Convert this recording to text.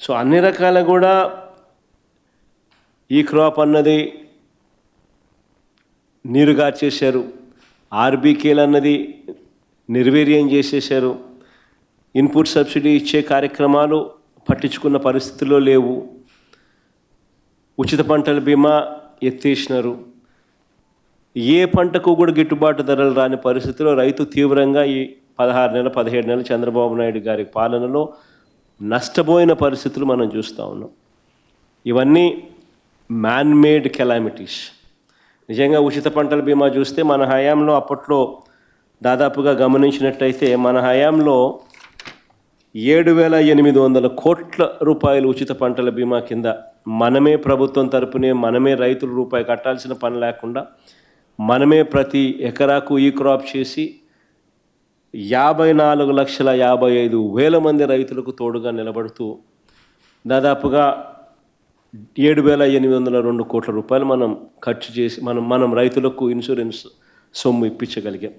So అన్ని రకాల కూడా ఈ క్రాప్ అన్నది నీరుగార్చేశారు ఆర్బీకేలు అన్నది నిర్వీర్యం చేసేసారు ఇన్పుట్ సబ్సిడీ ఇచ్చే కార్యక్రమాలు పట్టించుకున్న పరిస్థితుల్లో లేవు. ఉచిత పంటల బీమా ఎత్తేసినారు. ఏ పంటకు కూడా గిట్టుబాటు ధరలు రాని పరిస్థితిలో రైతు తీవ్రంగా ఈ పదహారు నెలల పదిహేడు నెలల చంద్రబాబు నాయుడు గారి పాలనలో నష్టపోయిన పరిస్థితులు మనం చూస్తూ ఉన్నాం. ఇవన్నీ మ్యాన్ మేడ్ కెలామిటీస్ నిజంగా ఉచిత పంటల బీమా చూస్తే మన హయాంలో అప్పట్లో దాదాపుగా గమనించినట్టయితే మన హయాంలో ఏడు వేల ఎనిమిది వందల కోట్ల రూపాయలు ఉచిత పంటల బీమా కింద మనమే ప్రభుత్వం తరపునే మనమే రైతులు రూపాయి కట్టాల్సిన పని లేకుండా మనమే ప్రతి ఎకరాకు ఈ క్రాప్ చేసి యాభై నాలుగు లక్షల యాభై ఐదు వేల మంది రైతులకు తోడుగా నిలబడుతూ దాదాపుగా ఏడు వేల ఎనిమిది వందల రెండు కోట్ల రూపాయలు మనం ఖర్చు చేసి మనం మనం రైతులకు ఇన్సూరెన్స్ సొమ్ము ఇప్పించగలిగాం.